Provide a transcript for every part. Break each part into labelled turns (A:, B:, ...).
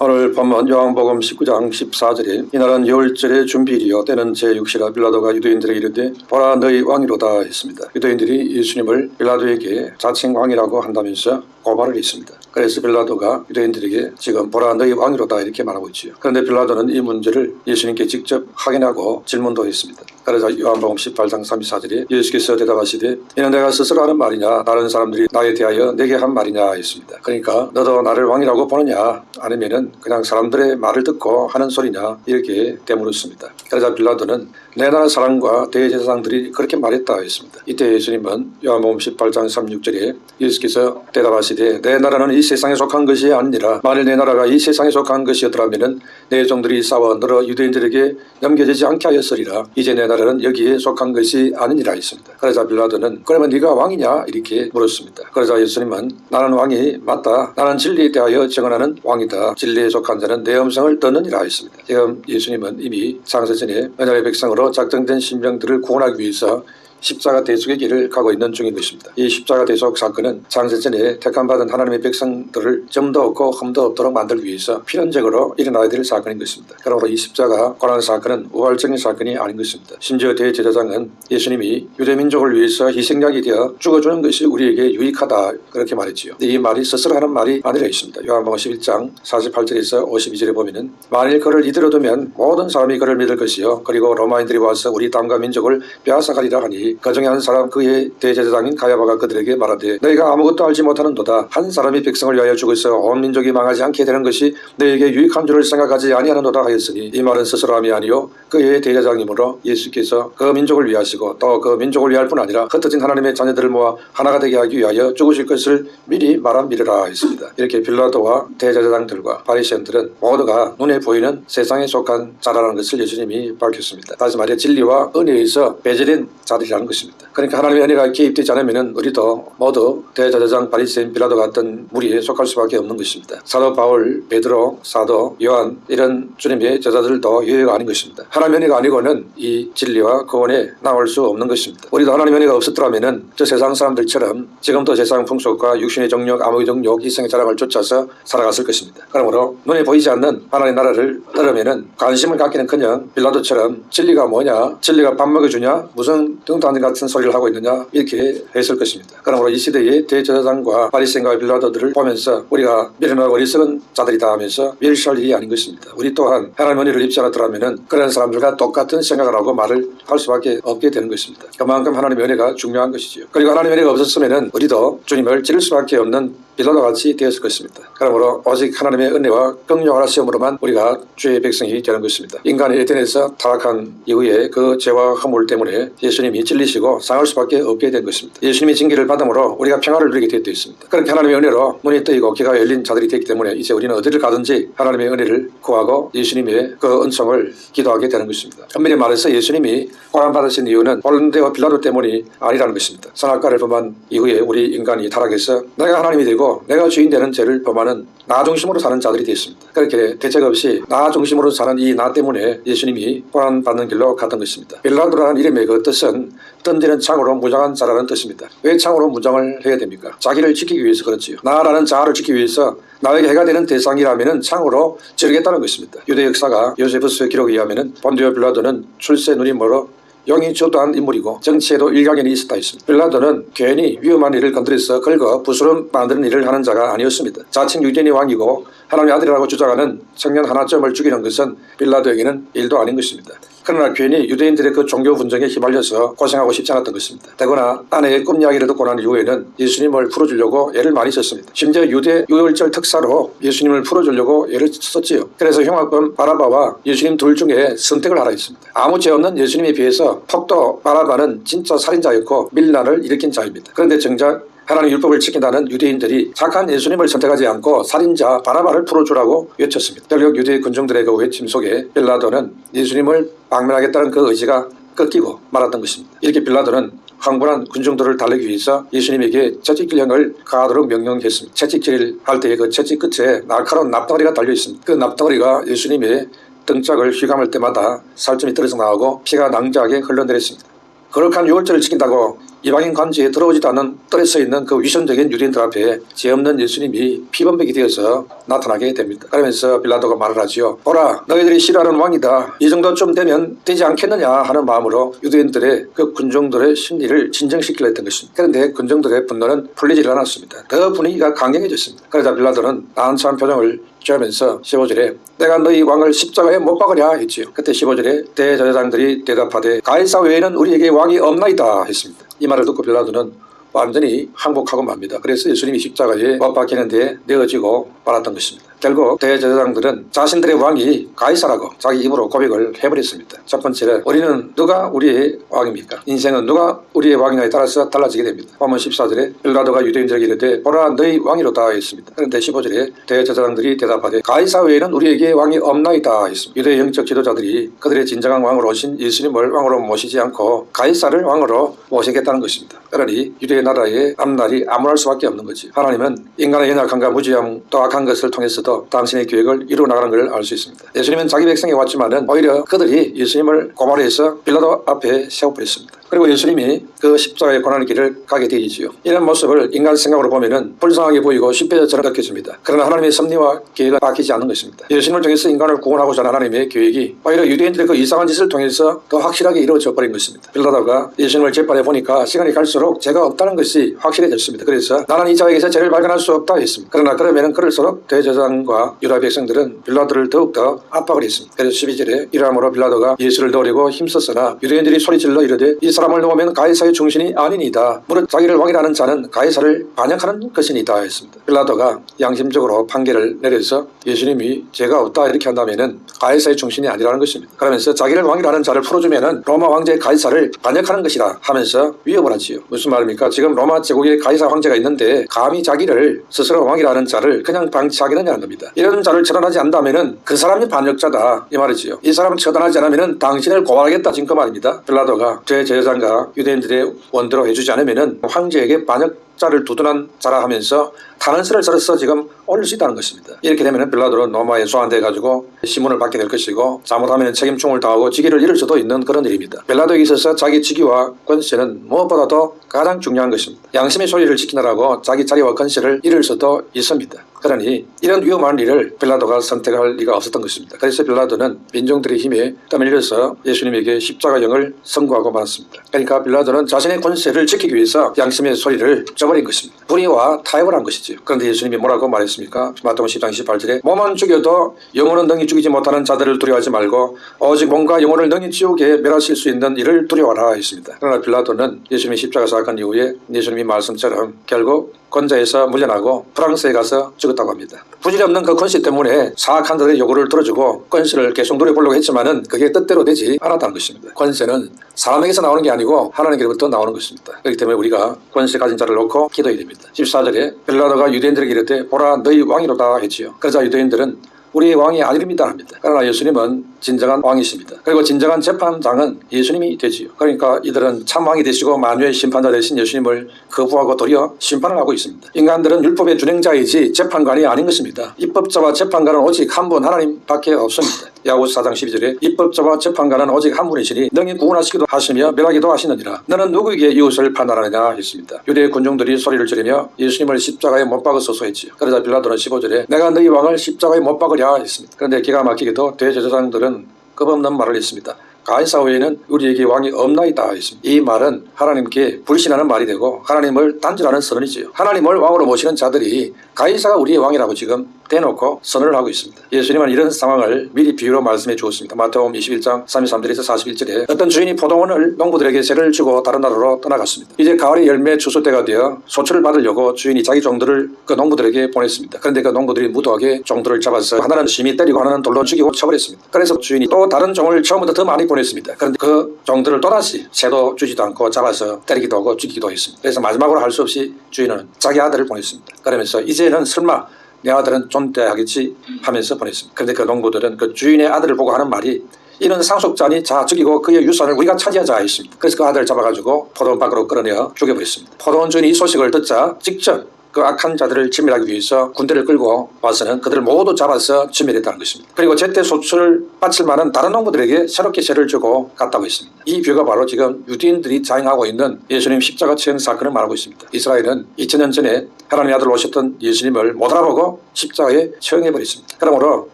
A: 오늘 본문 요한복음 19장 14절에 이날은 유월절의 준비일이요 때는 제6시라 빌라도가 유대인들에게 이르되 보라 너희 왕이로다 했습니다. 유대인들이 예수님을 빌라도에게 자칭 왕이라고 한다면서 고발을 했습니다. 그래서 빌라도가 유대인들에게 지금 보라 너희 왕이로다 이렇게 말하고 있지요. 그런데 빌라도는 이 문제를 예수님께 직접 확인하고 질문도 했습니다. 그래서 요한복음 18장 34절에 예수께서 대답하시되 이는 내가 스스로 하는 말이냐 다른 사람들이 나에 대하여 내게 한 말이냐 했습니다. 그러니까 너도 나를 왕이라고 보느냐 아니면은 그냥 사람들의 말을 듣고 하는 소리냐 이렇게 되물었습니다. 그러자 빌라도는 내 나라 사람과 대제사장들이 그렇게 말했다 했습니다. 이때 예수님은 요한복음 18장 36절에 예수께서 대답하시되 내 나라는 이 세상에 속한 것이 아니라 만일 내 나라가 이 세상에 속한 것이었더라면 내 종들이 싸워 너로 유대인들에게 넘겨지지 않게 하였으리라 이제 내 나라는 여기에 속한 것이 아니니라 했습니다. 그러자 빌라도는 그러면 네가 왕이냐 이렇게 물었습니다. 그러자 예수님은 나는 왕이 맞다 나는 진리에 대하여 증언하는 왕이다 진리 에 속한 자는 내 음성을 듣느니라 했습니다. 지금 예수님은 이미 창세전에 은혜의 백성으로 작정된 신병들을 구원하기 위해서 십자가 대속의 길을 가고 있는 중인 것입니다. 이 십자가 대속 사건은 장세전에 택함받은 하나님의 백성들을 점도 없고 흠도 없도록 만들기 위해서 필연적으로 일어나야 될 사건인 것입니다. 그러므로 이 십자가 고난 사건은 우발적인 사건이 아닌 것입니다. 심지어 대제사장은 예수님이 유대민족을 위해서 희생양이 되어 죽어주는 것이 우리에게 유익하다 그렇게 말했지요. 이 말이 스스로 하는 말이 아니라 있습니다. 요한복음 11장 48절에서 52절에 보면은 만일 그를 이대로 두면 모든 사람이 그를 믿을 것이요 그리고 로마인들이 와서 우리 땅과 민족을 빼앗아가리라 하니 그 중에 한 사람 그의 대제사장인 가야바가 그들에게 말하되 너희가 아무것도 알지 못하는도다 한 사람이 백성을 위하여 죽어서 온 민족이 망하지 않게 되는 것이 너에게 유익한 줄을 생각하지 아니하는도다 하였으니 이 말은 스스로함이 아니요 그의 대제사장이므로 예수께서 그 민족을 위하시고 또 그 민족을 위할 뿐 아니라 흩어진 하나님의 자녀들을 모아 하나가 되게 하기 위하여 죽으실 것을 미리 말함이르라 했습니다. 이렇게 빌라도와 대제사장들과 바리새인들은 모두가 눈에 보이는 세상에 속한 자라는 것을 예수님이 밝혔습니다. 다시 말해 진리와 은혜에서 배제된 자들이라는 것입니다. 그러니까 하나님의 은혜가 개입되지 않으면 우리도 모두 대제사장 바리새인 빌라도 같은 무리에 속할 수밖에 없는 것입니다. 사도 바울, 베드로, 사도, 요한 이런 주님의 제자들도 유해가 아닌 것입니다. 하나님의 은혜가 아니고는 이 진리와 구원에 나올 수 없는 것입니다. 우리도 하나님의 은혜가 없었더라면 저 세상 사람들처럼 지금도 세상 풍속과 육신의 정욕, 암흑의 정욕, 이성의 자랑을 쫓아서 살아갔을 것입니다. 그러므로 눈에 보이지 않는 하나님의 나라를 따르면은 관심을 갖기는커녕 빌라도처럼 진리가 뭐냐, 진리가 밥 먹여주냐, 무슨 등단 지 같은 소리를 하고 있느냐 이렇게 했을 것입니다. 그러므로 이 시대의 대제사장과 바리새인과 빌라도들을 보면서 우리가 미련하고 어리석은 자들이다 하면서 멸시할 일이 아닌 것입니다. 우리 또한 하나님의 은혜를 입지 않았더라면 그런 사람들과 똑같은 생각을 하고 말을 할 수밖에 없게 되는 것입니다. 그만큼 하나님의 은혜가 중요한 것이지요. 그리고 하나님의 은혜가 없었으면 우리도 주님을 찌를 수밖에 없는 빌라도 같이 되었을 것입니다. 그러므로 오직 하나님의 은혜와 긍휼하라 시험으로만 우리가 주의 백성이 되는 것입니다. 인간이 에덴에서 타락한 이후에 그 죄와 허물 때문에 예수님이 찔리시고 상할 수밖에 없게 된 것입니다. 예수님이 징계를 받음으로 우리가 평화를 누리게 되어 있습니다. 그렇게 하나님의 은혜로 눈이 뜨이고 귀가 열린 자들이 되기 때문에 이제 우리는 어디를 가든지 하나님의 은혜를 구하고 예수님의 그 은총을 기도하게 되는 것입니다. 엄밀히 말해서 예수님이 고난 받으신 이유는 홀른데와 빌라도 때문이 아니라는 것입니다. 선악과를 범한 이후에 우리 인간이 타락해서 내가 하나님이 되고 내가 주인 되는 죄를 범하는 나 중심으로 사는 자들이 되었습니다. 그렇게 대책 없이 나 중심으로 사는 이 나 때문에 예수님이 고난 받는 길로 갔던 것입니다. 빌라도라는 이름의 그 뜻은 던지는 창으로 무장한 자라는 뜻입니다. 왜 창으로 무장을 해야 됩니까? 자기를 지키기 위해서 그렇지요. 나라는 자아를 지키기 위해서 나에게 해가 되는 대상이라면 창으로 찌르겠다는 것입니다. 유대 역사가 요세푸스의 기록에 의하면 본디오 빌라도는 출세 눈이 멀어 영이 저도한 인물이고 정치에도 일가견이 있었다 했습니다. 빌라도는 괜히 위험한 일을 건드려서 긁어 부스럼 만드는 일을 하는 자가 아니었습니다. 자칭 유대인의 왕이고 하나님의 아들이라고 주장하는 청년 하나점을 죽이는 것은 빌라도에게는 일도 아닌 것입니다. 그러나 괜히 유대인들의 그 종교 분쟁에 휘말려서 고생하고 싶지 않았던 것입니다. 더구나 아내의 꿈 이야기를 듣고 난 이후에는 예수님을 풀어주려고 애를 많이 썼습니다. 심지어 유대 유월절 특사로 예수님을 풀어주려고 애를 썼지요. 그래서 흉악범 바라바와 예수님 둘 중에 선택을 하라 했습니다. 아무 죄 없는 예수님에 비해서 폭도 바라바는 진짜 살인자였고 밀란을 일으킨 자입니다. 그런데 정작 하나님 율법을 지킨다는 유대인들이 착한 예수님을 선택하지 않고 살인자 바라바를 풀어주라고 외쳤습니다. 결국 유대 군중들의 그 외침 속에 빌라도는 예수님을 방면하겠다는 그 의지가 꺾이고 말았던 것입니다. 이렇게 빌라도는 황분한 군중들을 달래기 위해서 예수님에게 채찍질령을 가하도록 명령했습니다. 채찍질 할 때의 그 채찍 끝에 날카로운 납덩어리가 달려 있습니다. 그 납덩어리가 예수님의 등짝을 휘감을 때마다 살점이 떨어져 나오고 피가 낭자하게 흘러내렸습니다. 거룩한 유월절을 지킨다고 이방인 관지에 들어오지도 뜰에 서 있는 그 위선적인 유대인들 앞에 죄 없는 예수님이 피범백이 되어서 나타나게 됩니다. 그러면서 빌라도가 말을 하지요. 보라 너희들이 싫어하는 왕이다. 이 정도쯤 되면 되지 않겠느냐 하는 마음으로 유대인들의 그 군종들의 심리를 진정시키려 했던 것입니다. 그런데 군종들의 분노는 풀리질 않았습니다. 더 분위기가 강경해졌습니다. 그러자 빌라도는 난처한 표정을 취 하면서 15절에 내가 너희 왕을 십자가에 못 박으랴 했지요. 그때 15절에 대제사장들이 대답하되 가이사 외에는 우리에게 왕이 없나이다 했습니다. 이 말을 듣고 빌라도는 완전히 항복하고 맙니다. 그래서 예수님이 십자가에 못 박히는 데 내어지고 말았던 것입니다. 결국 대제사장들은 자신들의 왕이 가이사라고 자기 입으로 고백을 해버렸습니다. 첫 번째는 우리는 누가 우리의 왕입니까? 인생은 누가 우리의 왕이냐에 따라서 달라지게 됩니다. 본문 14절에 빌라도가 유대인들에게 이르되 보라 너희 왕이로다 했습니다. 그런데 15절에 대제사장들이 대답하되 가이사 외에는 우리에게 왕이 없나이다 했습니다. 유대 영적 지도자들이 그들의 진정한 왕으로 오신 예수님을 왕으로 모시지 않고 가이사를 왕으로 모시겠다는 것입니다. 그러니 유대 나라의 앞날이 암울할 수밖에 없는 거지. 하나님은 인간의 연약함과 무지함 또 악한 것을 통해서도 당신의 계획을 이루어 나가는 걸알수 있습니다. 예수님은 자기 백성에 왔지만은 오히려 그들이 예수님을 고발해서 빌라도 앞에 세워버렸습니다. 그리고 예수님이 그 십자가의 고난의 길을 가게 되지요. 이런 모습을 인간 생각으로 보면은 불쌍하게 보이고 쉽게처럼 느껴집니다. 그러나 하나님의 섭리와 계획은 바뀌지 않는 것입니다. 예수님을 통해서 인간을 구원하고자 하는 하나님의 계획이 오히려 유대인들의 그 이상한 짓을 통해서 더 확실하게 이루어져 버린 것입니다. 빌라도가 예수님을 재판해 보니까 시간이 갈수록 죄가 없다는 것이 확실해졌습니다. 그래서 나는 이 자에게서 죄를 발견할 수 없다 했습니다. 그러나 그러면은 그럴수록 대제사 장과 유다 백성들은 빌라도를 더욱더 압박을 했습니다. 그래서 12절에 이러함으로 빌라도가 예수를 넣으려고 힘썼으나 유대인들이 소리질러 이르되 이 사람을 놓으면 가이사의 중신이 아니니다. 무릇 자기를 왕이라는 자는 가이사를 반역하는 것이니다 했습니다. 빌라도가 양심적으로 판결을 내려서 예수님이 죄가 없다 이렇게 한다면은 가이사의 중신이 아니라는 것입니다. 그러면서 자기를 왕이라는 자를 풀어주면은 로마 왕제 가이사를 반역하는 것이라 하면서 위협을 하지요. 무슨 말입니까? 지금 로마 제국에 가이사 황제가 있는데 감히 자기를 스스로 왕이라는 자를 그냥 방치하겠느냐는 겁니다. 이런 자를 처단하지 않다면은 그 사람이 반역자다 이 말이지요. 이 사람을 처단하지 않으면은 당신을 고발하겠다 지금 그 말입니다. 빌라도가 제 제사장과 유대인들의 원대로 해주지 않으면은 황제에게 반역 자를 두둔한 자라 하면서 탄원서를 써서 지금 올릴 수 있다는 것입니다. 이렇게 되면 빌라도는 로마에 소환돼 가지고 신문을 받게 될 것이고 잘못하면 책임총을 당하고 직위를 잃을 수도 있는 그런 일입니다. 빌라도에 있어서 자기 직위와 권세는 무엇보다도 가장 중요한 것입니다. 양심의 소리를 지키느라고 자기 자리와 권세를 잃을 수도 있습니다. 그러니 이런 위험한 일을 빌라도가 선택할 리가 없었던 것입니다. 그래서 빌라도는 민중들의 힘에 땀을 흘려서 예수님에게 십자가형을 선고하고 말았습니다. 그러니까 빌라도는 자신의 권세를 지키기 위해서 양심의 소리를 저버린 것입니다. 불의와 타협을 한 것이죠. 그런데 예수님이 뭐라고 말했습니까? 마태복음 10장 18절에 몸은 죽여도 영혼은 능히 죽이지 못하는 자들을 두려워하지 말고 오직 몸과 영혼을 능히 지옥에 멸하실 수 있는 일을 두려워하라 했습니다. 그러나 빌라도는 예수님이 십자가 사건 이후에 예수님이 말씀처럼 결국 권자에서 물려나고 프랑스에 가서 죽었다고 합니다. 부질없는 그 권세 때문에 사악한 자들의 요구를 들어주고 권세를 계속 누려보려고 했지만은 그게 뜻대로 되지 않았다는 것입니다. 권세는 사람에게서 나오는 게 아니고 하나님께로부터 나오는 것입니다. 그렇기 때문에 우리가 권세 가진 자를 놓고 기도해야 됩니다. 14절에 빌라도가 유대인들에게 이르되 보라 너희 왕이로다 했지요. 그러자 유대인들은 우리의 왕이 아닙니다 합니다. 그러나 예수님은 진정한 왕이십니다. 그리고 진정한 재판장은 예수님이 되지요. 그러니까 이들은 참 왕이 되시고 만유의 심판자 되신 예수님을 거부하고 도리어 심판을 하고 있습니다. 인간들은 율법의 준행자이지 재판관이 아닌 것입니다. 입법자와 재판관은 오직 한 분 하나님밖에 없습니다. 야고스 4장 12절에 입법자와 재판관은 오직 한 분이시니 능히 구원하시기도 하시며 멸하기도 하시느니라. 너는 누구에게 이웃을 판단하느냐 했습니다. 유대 군중들이 소리를 지르며 예수님을 십자가에 못 박으소서 했지요. 그러자 빌라도는 15절에 내가 너희 왕을 십자가에 못 박으랴 했습니다. 그런데 기가 막히게도 대제사장들은 겁없는 말을 했습니다. 가이사 외에는 우리에게 왕이 없나이다 했습니다. 이 말은 하나님께 불신하는 말이 되고 하나님을 단절하는 선언이지요. 하나님을 왕으로 모시는 자들이 가이사가 우리의 왕이라고 지금 대놓고 선언을 하고 있습니다. 예수님은 이런 상황을 미리 비유로 말씀해 주었습니다. 마태복음 21장 33절에서 41절에 어떤 주인이 포도원을 농부들에게 세를 주고 다른 나라로 떠나갔습니다. 이제 가을의 열매 추수 때가 되어 소출을 받으려고 주인이 자기 종들을 그 농부들에게 보냈습니다. 그런데 그 농부들이 무도하게 종들을 잡아서 하나는 심히 때리고 하나는 돌로 죽이고 쳐버렸습니다. 그래서 주인이 또 다른 종을 처음부터 더 많이 보냈습니다. 그런데 그 종들을 또다시 새도 주지도 않고 잡아서 때리기도 하고 죽이기도 했습니다. 그래서 마지막으로 할 수 없이 주인은 자기 아들을 보냈습니다. 그러면서 이제는 설마 내 아들은 존대하겠지 하면서 보냈습니다. 그런데 그 농부들은 그 주인의 아들을 보고 하는 말이 이는 상속자니 자 죽이고 그의 유산을 우리가 차지하자 했습니다. 그래서 그 아들을 잡아가지고 포도원 밖으로 끌어내어 죽여버렸습니다. 포도원 주인이 이 소식을 듣자 직접 그 악한 자들을 진멸하기 위해서 군대를 끌고 와서는 그들을 모두 잡아서 진멸했다는 것입니다. 그리고 제때 소출을 바칠 만한 다른 농부들에게 새롭게 세를 주고 갔다고 했습니다. 이 뷰가 바로 지금 유대인들이 자행하고 있는 예수님 십자가 처형 사건을 말하고 있습니다. 이스라엘은 2000년 전에 하나님의 아들 오셨던 예수님을 못 알아보고 십자가에 처형해버렸습니다. 그러므로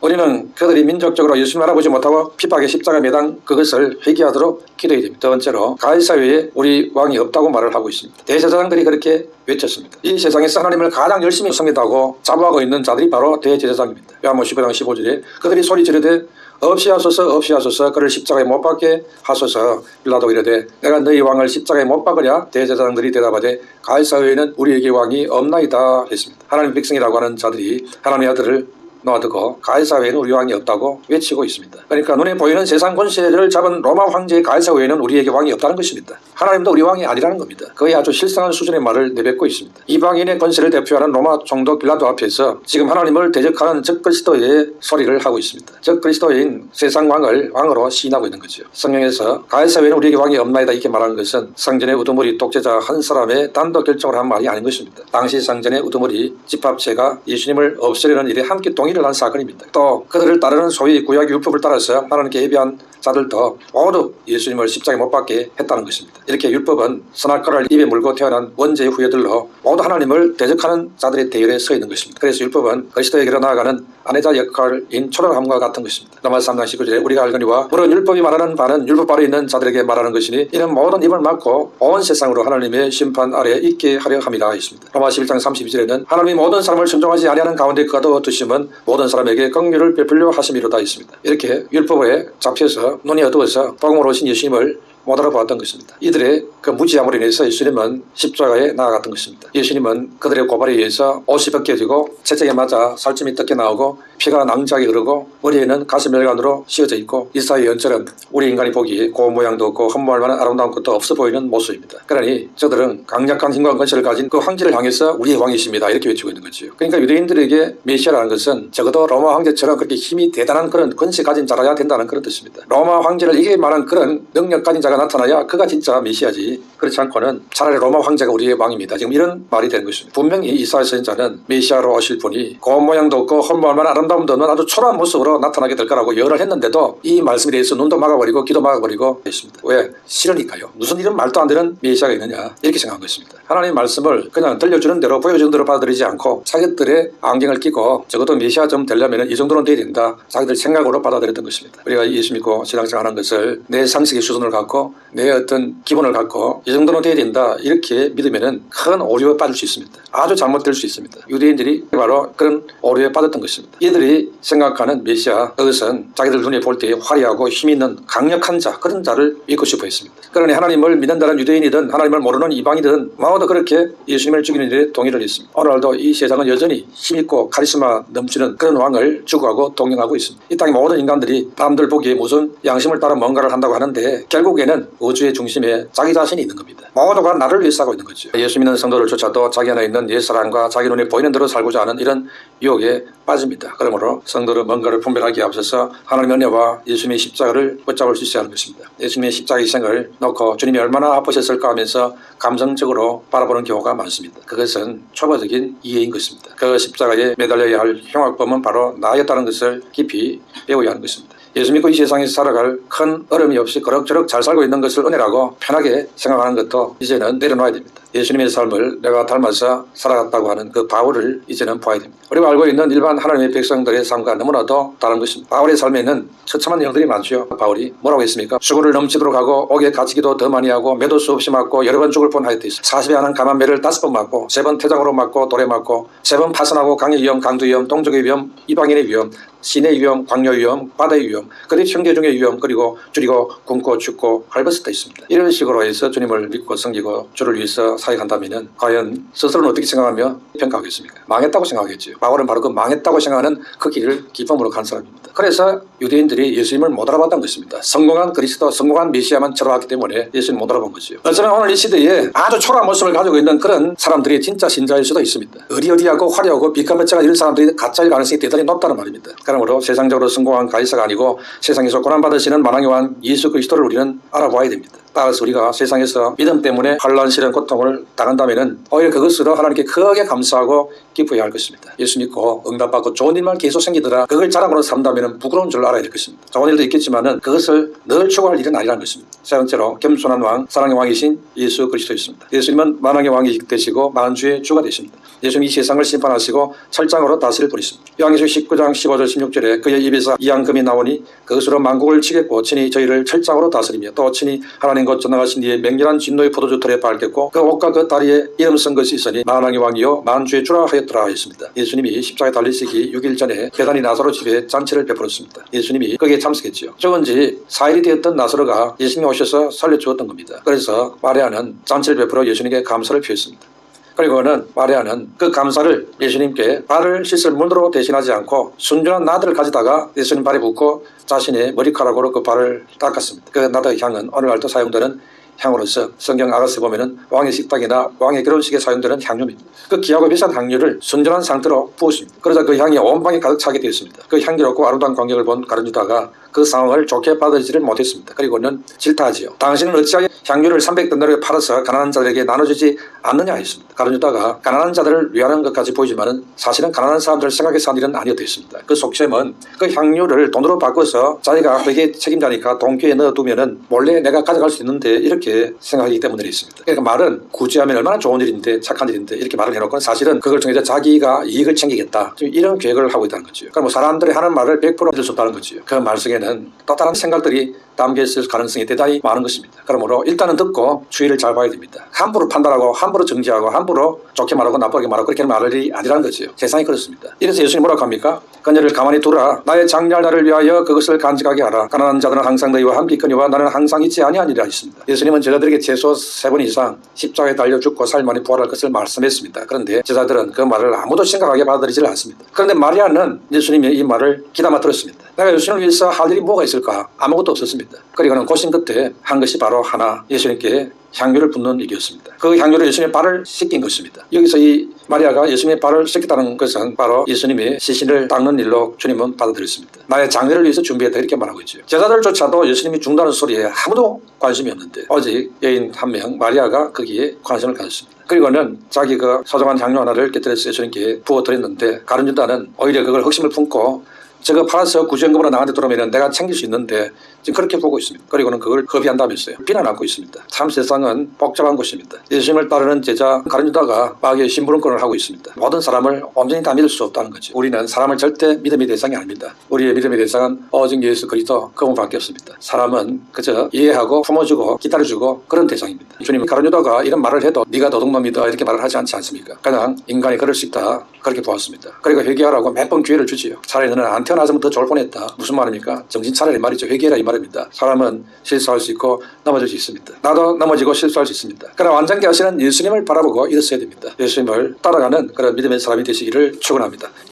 A: 우리는 그들이 민족적으로 예수님을 알아보지 못하고 핍박의 십자가 매당 그것을 회개하도록 기도해야 됩니다. 두 번째로 가해 사회에 우리 왕이 없다고 말을 하고 있습니다. 대제사장들이 그렇게 외쳤습니다. 이 세상에서 하나님을 가장 열심히 섬기다고 자부하고 있는 자들이 바로 대제사장입니다. 요한복 15장 15절에 그들이 소리 지르되 없이 하소서 없이 하소서 그를 십자가에 못 박게 하소서 빌라도 이르되 내가 너희 왕을 십자가에 못 박으랴 대제사장들이 대답하되 가이사회에는 우리에게 왕이 없나이다 했습니다. 하나님 백성이라고 하는 자들이 하나님의 아들을 놓아두고 가이사 외에는 우리 왕이 없다고 외치고 있습니다. 그러니까 눈에 보이는 세상 권세를 잡은 로마 황제의 가이사 외에는 우리에게 왕이 없다는 것입니다. 하나님도 우리 왕이 아니라는 겁니다. 거의 아주 실상한 수준의 말을 내뱉고 있습니다. 이방인의 권세를 대표하는 로마 총독 빌라도 앞에서 지금 하나님을 대적하는 적그리스도의 소리를 하고 있습니다. 적그리스도인 세상 왕을 왕으로 시인하고 있는 거죠. 성경에서 가이사 외에는 우리에게 왕이 없나이다 이렇게 말하는 것은 상전의 우두머리 독재자 한 사람의 단독 결정을 한 말이 아닌 것입니다. 당시 상전의 우두머리 집합체가 예수님을 없애려는 일에 함께 동의 를 한 사건입니다. 또 그들을 따르는 소위 구약 율법을 따라서 하나님께 예비한 자들도 모두 예수님을 십자가에 못 박게 했다는 것입니다. 이렇게 율법은 선악과를 입에 물고 태어난 원죄의 후예들로 모두 하나님을 대적하는 자들의 대열에 서 있는 것입니다. 그래서 율법은 그리스도에게로 나아가는 아내자 역할인 초라함과 같은 것입니다. 로마 3장 19절에 우리가 알거니와 물론 율법이 말하는 바는 율법 아래 있는 자들에게 말하는 것이니 이는 모든 입을 막고 온 세상으로 하나님의 심판 아래 있게 하려 함이라 했습니다. 로마 11장 32절에는 하나님이 모든 사람을 순종하지 아니하는 가운데 거둬 두심은 모든 사람에게 긍휼을 베풀려 하심이로다 했습니다. 이렇게 율법에 잡혀서 눈이 어두워서 복음으로 오신 예수님을 못 알아보았던 것입니다. 이들의 그 무지함으로 인해서 예수님은 십자가에 나아갔던 것입니다. 예수님은 그들의 고발에 의해서 옷이 벗겨지고 채찍에 맞아 살점이 뜯겨 나오고 피가 낭자하게 흐르고 머리에는 가슴 혈관으로 씌어져 있고 이사의 연처럼 우리 인간이 보기에 고 모양도 없고 흠모할 만한 아름다운 것도 없어 보이는 모습입니다. 그러니 저들은 강력한 힘과 권세를 가진 그 황제를 향해서 우리의 왕이십니다. 이렇게 외치고 있는 거죠. 그러니까 유대인들에게 메시아라는 것은 적어도 로마 황제처럼 그렇게 힘이 대단한 그런 권세 가진 자라야 된다는 그런 뜻입니다. 로마 황제를 이길 만한 그런 능력 가진 자가 나타나야 그가 진짜 메시아지. 그렇지 않고는 차라리 로마 황제가 우리의 왕입니다. 지금 이런 말이 되는 것입니다. 분명히 이사야 선자는 메시아로 오실 분이 고운 모양도 없고 험모할 만한 아름다 움도 없는 아주 초라한 모습으로 나타나게 될 거라고 예언을 했는데도 이 말씀에 대해서 눈도 막아버리고 귀도 막아버리고 했습니다. 왜? 싫으니까요. 무슨 이런 말도 안 되는 메시아가 있느냐 이렇게 생각한 것입니다. 하나님 말씀을 그냥 들려주는 대로 보여주는 대로 받아들이지 않고 자기들의 안경을 끼고 적어도 메시아 좀 되려면 이 정도는 돼야 된다. 자기들 생각으로 받아들였던 것입니다. 우리가 예수 믿고 신앙생활하는 것을 내 상식의 수준을 갖고 내 어떤 기본을 갖고 이 정도는 돼야 된다. 이렇게 믿으면은 큰 오류에 빠질 수 있습니다. 아주 잘못될 수 있습니다. 유대인들이 바로 그런 오류에 빠졌던 것입니다. 이들 이 생각하는 메시아 그것은 자기들 눈에 볼 때 화려하고 힘 있는 강력한 자 그런 자를 믿고 싶어 했습니다. 그러니 하나님을 믿는다는 유대인이든 하나님을 모르는 이방이든 모두 그렇게 예수님을 죽이는 일에 동의를 했습니다. 오늘날도 이 세상은 여전히 힘있고 카리스마 넘치는 그런 왕을 추구하고 동경하고 있습니다. 이 땅의 모든 인간들이 남들 보기에 무슨 양심을 따라 뭔가를 한다고 하는데 결국에는 우주의 중심에 자기 자신이 있는 겁니다. 모두가 나를 위해 싸고 있는 거죠. 예수 믿는 성도를 쫓아도 자기 안에 있는 옛사랑과 자기 눈에 보이는 대로 살고자 하는 이런 유혹에 빠집니다. 그러므로 성도를 뭔가를 분별하기에 앞서서 하나님의 은혜와 예수님의 십자가를 붙잡을 수 있어야 하는 것입니다. 예수님의 십자가 희생을 놓고 주님이 얼마나 아프셨을까 하면서 감성적으로 바라보는 경우가 많습니다. 그것은 초보적인 이해인 것입니다. 그 십자가에 매달려야 할 흉악범은 바로 나였다는 것을 깊이 배워야 하는 것입니다. 예수 믿고 이 세상에서 살아갈 큰 어려움이 없이 그럭저럭 잘 살고 있는 것을 은혜라고 편하게 생각하는 것도 이제는 내려놔야 됩니다. 예수님의 삶을 내가 닮아서 살아갔다고 하는 그 바울을 이제는 봐야 됩니다. 우리가 알고 있는 일반 하나님의 백성들의 삶과 너무나도 다른 것입니다. 바울의 삶에는 처참한 내용들이 많죠. 바울이 뭐라고 했습니까? 수고를 넘치도록 하고 옥에 갇히기도 더 많이 하고 매도 수 없이 맞고 여러 번 죽을 뻔하였다 있어. 40에 하는 감한 매를 다섯 번 맞고 세번 태장으로 맞고 돌에 맞고 세 번 파선하고 강의 위험, 강도 위험, 동족의 위험, 이방인의 위험, 신의 위험, 광야 위험, 바다의 위험, 그들의 형제 중의 위험, 그리고 줄이고 굶고 죽고 헐벗었다 있습니다. 이런 식으로 해서 주님을 믿고 섬기고 주를 위해서 사역한다면 과연 스스로는 어떻게 생각하며 평가하겠습니까? 망했다고 생각하겠죠. 바울은 바로 그 망했다고 생각하는 그 길을 기쁨으로 간 사람입니다. 그래서 유대인들이 예수님을 못 알아봤던 것입니다. 성공한 그리스도, 성공한 메시아만 쳐다봤기 때문에 예수님 못 알아본 거죠. 어쩌면 오늘 이 시대에 아주 초라한 모습을 가지고 있는 그런 사람들이 진짜 신자일 수도 있습니다. 어리어리하고 화려하고 빛까매짝한 이런 사람들이 가짜일 가능성이 대단히 높다는 말입니다. 그러므로 세상적으로 성공한 가이사가 아니고 세상에서 고난받으시는 만왕의 왕 예수 그리스도를 우리는 알아봐야 됩니다. 따라서 우리가 세상에서 믿음 때문에 환란 시련 고통을 당한다면은 오히려 그것으로 하나님께 크게 감사하고 기뻐해야 할 것입니다. 예수 믿고 응답받고 좋은 일만 계속 생기더라 그걸 자랑으로 삼다면은 부끄러운 줄 알아야 될 것입니다. 좋은 일도 있겠지만은 그것을 늘 추구할 일은 아니라는 것입니다. 세 번째로 겸손한 왕, 사랑의 왕이신 예수 그리스도였습니다. 예수님은 만왕의 왕이 되시고 만주의 주가 되십니다. 예수님이 이 세상을 심판하시고 철장으로 다스릴 분이십니다. 요한계시록 19장 15절 16절에 그의 입에서 이양금이 나오니 그것으로 만국을 치겠고 친히 저희를 철장으로 다스리며 또 친히 하나님 곧 전능하신 이의 맹렬한 진노의 포도주 털에 밟겠고 그 옷과 그 다리에 이름 쓴 것이 있으니 만왕의 왕이요 만주의 주라 하였더라 하였습니다. 예수님이 십자가에 달리시기 6일 전에 배단이 나사로 집에 잔치를 베풀었습니다. 예수님이 거기에 참석했지요. 적은 지 4일이 되었던 나사로가 예수님이 오셔서 살려주었던 겁니다. 그래서 마리아는 잔치를 베풀어 예수님께 감사를 표했습니다. 그리고는 마리아는 그 감사를 예수님께 발을 씻을 물로 대신하지 않고 순전한 나들을 가져다가 예수님 발에 붓고 자신의 머리카락으로 그 발을 닦았습니다. 그 나드 향은 오늘날도 사용되는 향으로서 성경 아가스 보면은 왕의 식탁이나 왕의 결혼식에 사용되는 향료입니다. 그 귀하고 비싼 향료를 순전한 상태로 부었습니다. 그러자 그 향이 온 방에 가득 차게 되었습니다. 그 향기롭고 아름다운 광경을 본 가룟유다가 그 상황을 좋게 받아들이지를 못했습니다. 그리고는 질타하지요. 당신은 어찌하여 향료를 300단으로 팔아서 가난한 자들에게 나눠주지 않느냐 했습니다. 가룟유다가 가난한 자들을 위하는 것까지 보이지만은 사실은 가난한 사람들을 생각해서 한 일은 아니었다 했습니다. 그 속셈은 그 향료를 돈으로 바꿔서 자기가 그게 책임자니까 돈귀에 넣어두면은 몰래 내가 가져갈 수 있는데 이렇게 생각하기 때문에 있습니다. 그러니까 말은 굳이 하면 얼마나 좋은 일인데 착한 일인데 이렇게 말을 해놓고 사실은 그걸 통해서 자기가 이익을 챙기겠다. 이런 계획을 하고 있다는 거죠. 그러니까 뭐 사람들이 하는 말을 100% 믿을 수 없다는 거죠. 그말 속에는 또 다른 생각들이 담겨 있을 가능성이 대단히 많은 것입니다. 그러므로 일단은 듣고 주의를 잘 봐야 됩니다. 함부로 판단하고 함부로 정지하고 함부로 좋게 말하고 나쁘게 말하고 그렇게 말할 일이 아니라는 거죠. 세상이 그렇습니다. 이래서 예수님 뭐라고 합니까? 그녀를 가만히 두라. 나의 장렬 나를 위하여 그것을 간직하게 하라. 가난한 자들은 항상 너희와 함께 있거니와 나는 항상 있지 아니하니라 했습니다. 예수님은 제자들에게 최소 세 번 이상 십자가에 달려 죽고 살만이 부활할 것을 말씀했습니다. 그런데 제자들은 그 말을 아무도 심각하게 받아들이질 않습니다. 그런데 마리아는 예수님의 이 말을 귀담아 들었습니다. 내가 예수님을 위해서 할 일이 뭐가 있을까? 아무것도 없었습니다. 그리고는 고심 끝에 한 것이 바로 하나 예수님께 향유를 붓는 일이었습니다. 그 향유를 예수님의 발을 씻긴 것입니다. 여기서 이 마리아가 예수님의 발을 씻겠다는 것은 바로 예수님의 시신을 닦는 일로 주님은 받아들였습니다. 나의 장례를 위해서 준비했다 이렇게 말하고 있죠. 제자들조차도 예수님이 죽는다는 소리에 아무도 관심이 없는데 오직 여인 한 명 마리아가 거기에 관심을 가졌습니다. 그리고는 자기 그 소중한 향유 하나를 깨뜨려서 예수님께 부어드렸는데 가룟 유다는 오히려 그걸 흑심을 품고 저거 팔아서 구제연금으로 나한테 들어오면 내가 챙길 수 있는데 그렇게 보고 있습니다. 그리고는 그걸 허비한다면서요. 비난하고 있습니다. 참 세상은 복잡한 곳입니다. 예수님을 따르는 제자 가룟유다가 마귀의 심부름권을 하고 있습니다. 모든 사람을 온전히 다 믿을 수 없다는 거죠. 우리는 사람을 절대 믿음의 대상이 아닙니다. 우리의 믿음의 대상은 오직 예수 그리스도 그분밖에 없습니다. 사람은 그저 이해하고 품어주고 기다려주고 그런 대상입니다. 주님 가룟유다가 이런 말을 해도 네가 도둑놈이다 이렇게 말을 하지 않지 않습니까? 그냥 인간이 그럴 수 있다 그렇게 보았습니다. 그리고 회개하라고 몇 번 기회를 주지요. 차라리 너는 안 태어나서면 더 좋을 뻔했다. 무슨 말입니까? 정신 차라리 말이죠. 회개라 이 말 입니다. 사람은 실수할 수 있고 넘어질 수 있습니다. 나도 넘어지고 실수할 수 있습니다. 그러나 완전케 하시는 예수님을 바라보고 일었어야 됩니다. 예수님을 따라가는 그런 믿음의 사람이 되시기를 축원합니다.